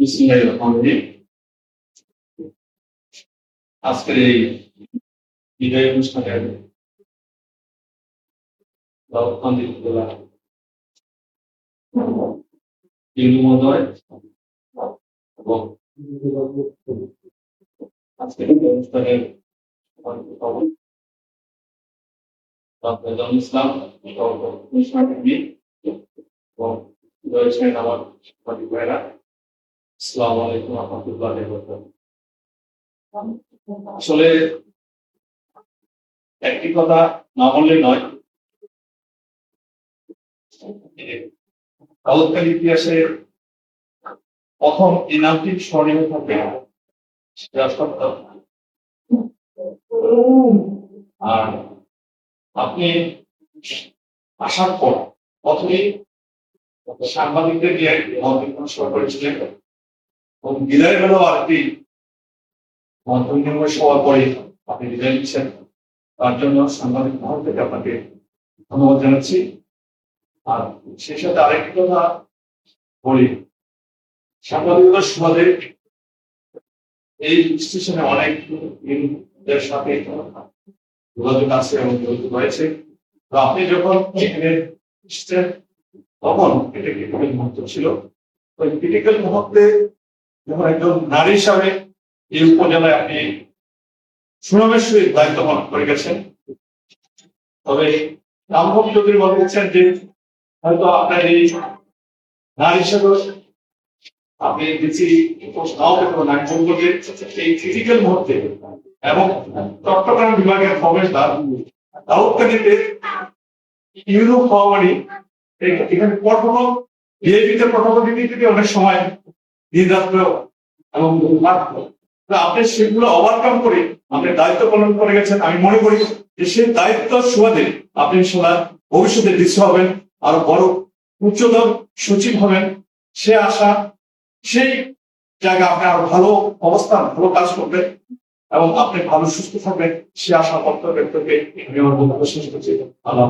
বিসমিল্লাহির রহমানির রহিম। আজকের এই বিদায় হিন্দু মহোদয় এবং আজকের অনুষ্ঠানের ইসলাম এবং রয়েছেন আমার সাংবাদিক ভাইরা রহমতুল্লাহ আসলে, একটি কথা না বললে নয়। কালকাল ইতিহাসে প্রথম এই স্মরণীয় থাকবে আর আপনি আসার পর প্রথমেই সাংবাদিকদের নিয়ে করেছিলেন এবং বিদায় হলো আরেকটি মন্ত্রী সবার পরে আপনি বিদায় নিচ্ছেন, তার জন্য সাংবাদিক মহল থেকে আপনাকে ধন্যবাদ জানাচ্ছি। আর সেই সাথে আরেকটি কথা বলি সাংবাদিকতার সুবাদে এই স্টেশনে অনেক দের সাথে যোগাযোগ আছে এবং যোগাযোগ রয়েছে। তো আপনি যখন এখানে তখন এটা ক্রিটিক্যাল মুহূর্ত ছিল। ওই ক্রিটিক্যাল মুহূর্তে যখন একজন নারী হিসাবে এই উপজেলায় আপনি দায়িত্ব পালন করে গেছেন, তবে চৌধুরী বলেছেন যে হয়তো আপনার এই নারী হিসাবে আপনি নাও পেতে বলব যে এই মুহূর্তে এবং চট্টগ্রাম বিভাগের প্রবেশদ্বার ইউরোপ হওয়া মানে এখানে পঠন বিএপিতে দিতে অনেক সময় দিন রাত্র এবং আপনি সেগুলো ওভারকাম করে আপনি দায়িত্ব পালন করে গেছেন, আমি মনে করি যে সেই দায়িত্ব সুবাদে আপনি ইনশাল্লাহ ভবিষ্যতে দৃশ্য হবেন, আরও বড় উচ্চতর সচিব হবেন। সে আশা, সেই জায়গা আপনি আরও ভালো অবস্থান, ভালো কাজ করবেন এবং আপনি ভালো সুস্থ থাকবেন। সে আশা ব্যক্ত আমি আমার বক্তব্য শেষ করছি। আল্লাহ